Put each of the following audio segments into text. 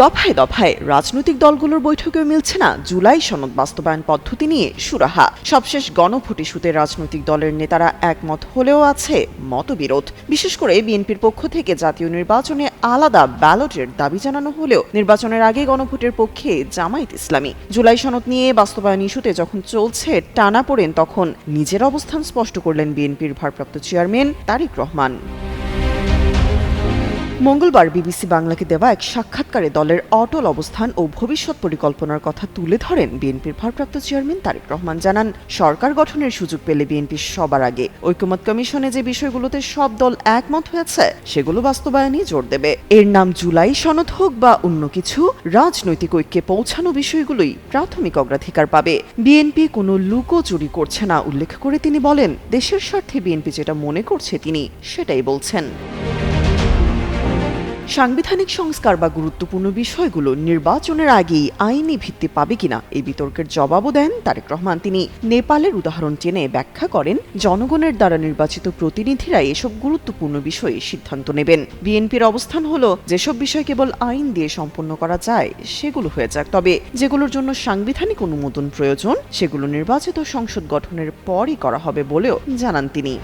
দফায় দফায় রাজনৈতিক দলগুলোর বৈঠকেও মিলছে না জুলাই সনদ বাস্তবায়ন পদ্ধতি নিয়ে সুরাহা। সবশেষ গণভোট ইস্যুতে রাজনৈতিক দলের নেতারা একমত হলেও আছে মতবিরোধ। বিশেষ করে বিএনপির পক্ষ থেকে জাতীয় নির্বাচনে আলাদা ব্যালটের দাবি জানানো হলেও নির্বাচনের আগে গণভোটের পক্ষে জামায়াত ইসলামী। জুলাই সনদ নিয়ে বাস্তবায়ন ইস্যুতে যখন চলছে টানা পড়েন তখন নিজের অবস্থান স্পষ্ট করলেন বিএনপির ভারপ্রাপ্ত চেয়ারম্যান তারিক রহমান। মঙ্গলবার বিবিসি বাংলাকে দেওয়া এক সাক্ষাৎকারে দলের অটল অবস্থান ও ভবিষ্যৎ পরিকল্পনার কথা তুলে ধরেন বিএনপির ভারপ্রাপ্ত চেয়ারম্যান তারেক রহমান। জানান, সরকার গঠনের সুযোগ পেলে বিএনপি সবার আগে। ঐকমত কমিশনে যে বিষয়গুলোতে সব দল একমত হয়েছে, সেগুলো বাস্তবায়নে জোর দেবে। এর নাম জুলাই সনদ হোক বা অন্য কিছু, রাজনৈতিক ঐক্যে পৌঁছানো বিষয়গুলোই প্রাথমিক অগ্রাধিকার পাবে। বিএনপি কোনো লুকোচুরি করছে না, উল্লেখ করে তিনি বলেন, দেশের স্বার্থে বিএনপি যেটা মনে করছে তিনি, সেটাই বলছেন। সাংবিধানিক সংস্কার বা গুরুত্বপূর্ণ বিষয়গুলো নির্বাচনের আগেই আইনি ভিত্তি পাবে কিনা এই বিতর্কের জবাবও দেন তারেক রহমান। তিনি নেপালের উদাহরণ টেনে ব্যাখ্যা করেন, জনগণের দ্বারা নির্বাচিত প্রতিনিধিরা এসব গুরুত্বপূর্ণ বিষয়ে সিদ্ধান্ত নেবেন। বিএনপির অবস্থান হলো, যেসব বিষয় কেবল আইন দিয়ে সম্পন্ন করা যায়, সেগুলো হয়ে যাক। তবে যেগুলোর জন্য সাংবিধানিক অনুমোদন প্রয়োজন, সেগুলো নির্বাচিত সংসদ গঠনের পরই করা হবে বলেও জানান তিনি।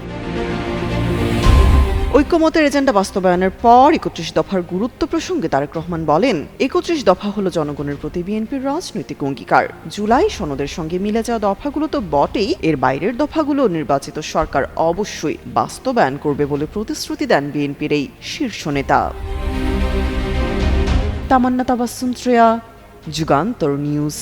ঐক্যমতের এজেন্ডা বাস্তবায়নের পর একত্রিশ দফার গুরুত্ব প্রসঙ্গে তারেক রহমান বলেন, একত্রিশ দফা হলো জনগণের প্রতি বিএনপির রাজনৈতিক অঙ্গীকার। জুলাই সনদের সঙ্গে মিলে যাওয়া দফাগুলো তো বটেই, এর বাইরের দফাগুলো নির্বাচিত সরকার অবশ্যই বাস্তবায়ন করবে বলে প্রতিশ্রুতি দেন বিএনপির এই শীর্ষ নেতা। তামান্না তাবাসুম শ্রেয়া, যুগান্তর নিউজ।